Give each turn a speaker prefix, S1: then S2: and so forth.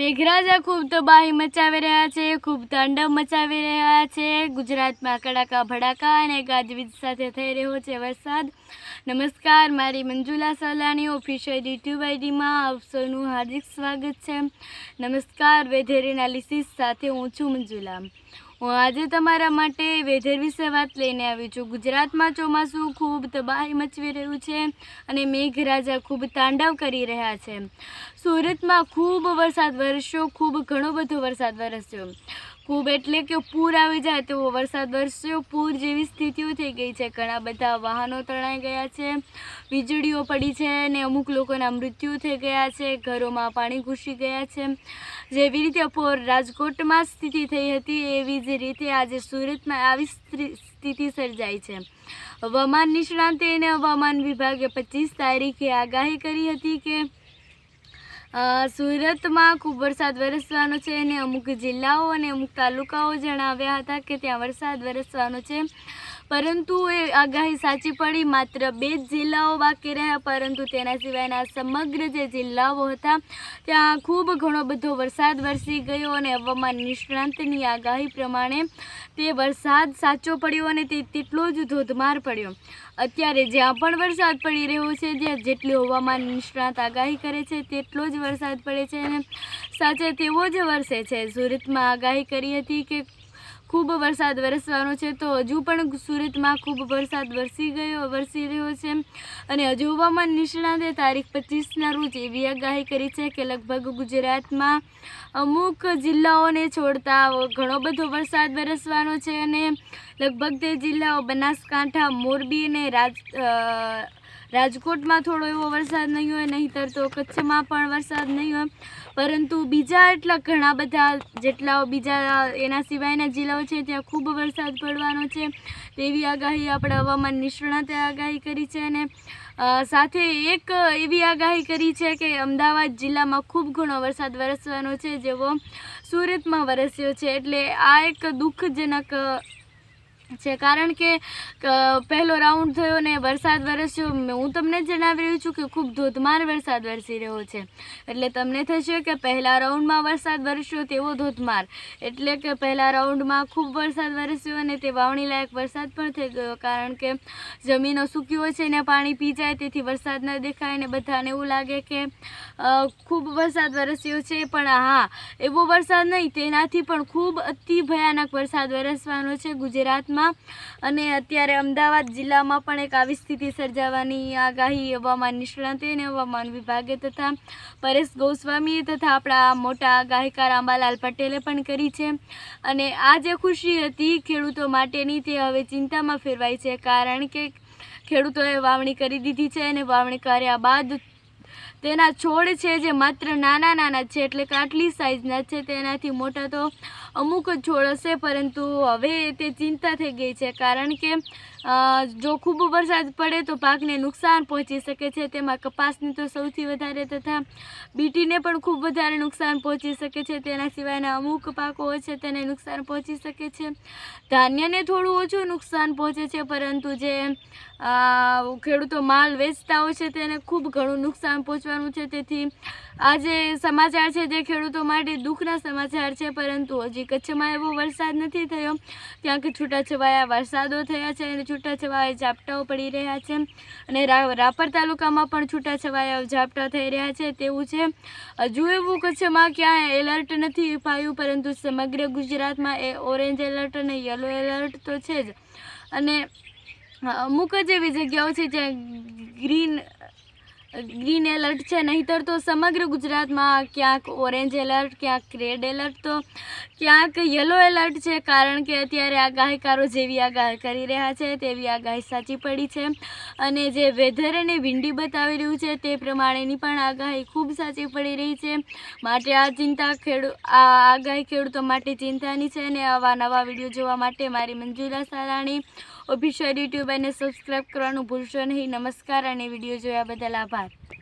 S1: મેઘરાજા ખૂબ તબાહી મચાવી રહ્યા છે, ખૂબ તાંડવ મચાવી રહ્યા છે. ગુજરાતમાં કડાકા, ભડાકા અને ગાજવીજ સાથે થઈ રહ્યો છે વરસાદ. નમસ્કાર, મારી મંજુલા સલાણી ઓફિશિયલ યુટ્યુબ આઈડીમાં આપ સૌનું હાર્દિક સ્વાગત છે. નમસ્કાર વેધર એનાલિસિસ સાથે હું છું મંજુલા. હું આજે તમારા માટે વેધર વિશે વાત લઈને આવી છું. ગુજરાતમાં ચોમાસું ખૂબ તબાહી મચવી રહ્યું છે અને મેઘરાજા ખૂબ તાંડવ કરી રહ્યા છે. સુરતમાં ખૂબ વરસાદ વરસ્યો, ખૂબ ઘણો બધો વરસાદ વરસ્યો. ખૂબ એટલે કે પૂર આવી જાય તેવો વરસાદ વરસ્યો. પૂર જેવી સ્થિતિઓ થઈ ગઈ છે. ઘણા બધા વાહનો તણાઈ ગયા છે. વીજળીઓ પડી છે અને અમુક લોકોના મૃત્યુ થઈ ગયા છે. ઘરોમાં પાણી ઘૂસી ગયા છે. જેવી રીતે પોર રાજકોટમાં સ્થિતિ થઈ હતી, એવી જ રીતે આજે સુરતમાં આવી સ્થિ- સ્થિતિ સર્જાઈ છે. હવામાન નિષ્ણાંતે અને હવામાન વિભાગે પચીસ તારીખે આગાહી કરી હતી કે સુરતમાં ખૂબ વરસાદ વરસવાનો છે અને અમુક જિલ્લાઓ અને અમુક તાલુકાઓ જણાવ્યા હતા કે ત્યાં વરસાદ વરસવાનો છે. પરંતુ એ આગાહી સાચી પડી માત્ર બે જ જિલ્લાઓ બાકી રહ્યા, પરંતુ તેના સિવાયના સમગ્ર જે જિલ્લાઓ હતા, ત્યાં ખૂબ ઘણો બધો વરસાદ વરસી ગયો અને હવામાન નિષ્ણાંતની આગાહી પ્રમાણે તે વરસાદ સાચો પડ્યો અને તે તેટલો જ ધોધમાર પડ્યો. અત્યારે જ્યાં પણ વરસાદ પડી રહ્યો છે, જ્યાં જેટલી હવામાન નિષ્ણાત આગાહી કરે છે, તેટલો જ વરસાદ પડે છે અને સાચે તેવો જ વરસે છે. સુરતમાં આગાહી કરી હતી કે ખૂબ વરસાદ વરસવાનો છે તો હજુ પણ સુરતમાં ખૂબ વરસાદ વરસી ગયો, વરસી રહ્યો છે. અને હજુ હવામાન નિષ્ણાતે તારીખ પચીસના રોજ એવી આગાહી કરી છે કે લગભગ ગુજરાતમાં અમુક જિલ્લાઓને છોડતા ઘણો બધો વરસાદ વરસવાનો છે અને લગભગ તે જિલ્લાઓ બનાસકાંઠા, મોરબી અને રાજ રાજકોટમાં થોડો એવો વરસાદ નહીં હોય, નહીંતર તો કચ્છમાં પણ વરસાદ નહીં હોય. પરંતુ બીજા એટલા ઘણા બધા જેટલા બીજા એના સિવાયના જિલ્લાઓ છે, ત્યાં ખૂબ વરસાદ પડવાનો છે. તેવી આગાહી આપણે હવામાન નિષ્ણાતે આગાહી કરી છે અને સાથે એક એવી આગાહી કરી છે કે અમદાવાદ જિલ્લામાં ખૂબ ઘણો વરસાદ વરસવાનો છે, જેવો સુરતમાં વરસ્યો છે. એટલે આ એક દુઃખજનક છે. કારણ કે પહેલો રાઉન્ડ થયો ને વરસાદ વરસ્યો. હું તમને જણાવી રહ્યું છું કે ખૂબ ધોધમાર વરસાદ વરસી રહ્યો છે. એટલે તમને થશે કે પહેલા રાઉન્ડમાં વરસાદ વરસ્યો તેવો ધોધમાર. એટલે કે પહેલા રાઉન્ડમાં ખૂબ વરસાદ વરસ્યો અને તે વાવણી લાયક વરસાદ પણ થઈ ગયો. કારણ કે જમીનો સૂકી હોય છે ને પાણી પી જાય, તેથી વરસાદ ન દેખાય ને બધાને એવું લાગે કે ખૂબ વરસાદ વરસ્યો છે, પણ હા, એવો વરસાદ નહીં, તેનાથી પણ ખૂબ અતિ ભયાનક વરસાદ વરસવાનો છે ગુજરાતમાં. અને અત્યારે અમદાવાદ જિલ્લામાં પણ એક આવી સ્થિતિ સર્જાવાની આગાહી હવામાન નિષ્ણાતે અને હવામાન વિભાગે તથા પરેશ ગોસ્વામીએ તથા આપણા મોટા ગાયકાર આંબાલાલ પટેલે પણ કરી છે. અને આ જે ખુશી હતી ખેડૂતો માટેની, તે હવે ચિંતામાં ફેરવાઈ છે, કારણ કે ખેડૂતોએ વાવણી કરી દીધી છે અને વાવણી કર્યા બાદ તેના છોડ છે જે માત્ર નાના નાના છે એટલે કે આટલી સાઇઝના છે, તેનાથી મોટા તો અમુક જ છોડ હશે, પરંતુ હવે તે ચિંતા થઈ ગઈ છે કારણ કે જો ખૂબ વરસાદ પડે તો પાકને નુકસાન પહોંચી શકે છે. તેમાં કપાસને તો સૌથી વધારે તથા બીટીને પણ ખૂબ વધારે નુકસાન પહોંચી શકે છે. તેના સિવાયના અમુક પાકો છે તેને નુકસાન પહોંચી શકે છે. ધાન્યને થોડું ઓછું નુકસાન પહોંચે છે, પરંતુ જે ખેડૂતો માલ વેચતા હોય છે તેને ખૂબ ઘણું નુકસાન પહોંચવાનું છે. તેથી આ જે સમાચાર છે તે ખેડૂતો માટે દુઃખના સમાચાર છે, પરંતુ હજી કચ્છમાં એવો વરસાદ નથી થયો. ત્યાં કે છૂટાછવાયા વરસાદો થયા છે અને છૂટાછવાયા ઝાપટાઓ પડી રહ્યા છે અને રાપર તાલુકામાં પણ છૂટાછવાયા ઝાપટા થઈ રહ્યા છે તેવું છે. હજુ એવું કચ્છમાં ક્યાંય એલર્ટ નથી અપાયું, પરંતુ સમગ્ર ગુજરાતમાં એ ઓરેન્જ એલર્ટ અને યલો એલર્ટ તો છે જ. અને અમુક જ એવી જગ્યાઓ છે જ્યાં ગ્રીન ગ્રીન એલર્ટ છે, નહીંતર તો સમગ્ર ગુજરાતમાં ક્યાંક ઓરેન્જ એલર્ટ ક્યાંક રેડ એલર્ટ તો, ક્યાંક યલો એલર્ટ છે, કારણ કે અત્યારે આગાહીકારો જેવી આગાહી કરી રહ્યા છે, તેવી આગાહી સાચી પડી છે. અને જે વેધર અને વિંડી બતાવી રહ્યું છે, તે પ્રમાણેની પણ આગાહી ખૂબ સાચી પડી રહી છે. માટે આ ચિંતા ખેડૂ, આ આગાહી ખેડૂતો માટે ચિંતાની છે અને આવા નવા વીડિયો જોવા માટે મારી મંજુલા સારાણી ઓફિશિયલ યુટ્યુબ અને સબસ્ક્રાઈબ કરવાનું ભૂલશો નહીં. નમસ્કાર અને વીડિયો જોયા બદલ આભાર. নমস্কার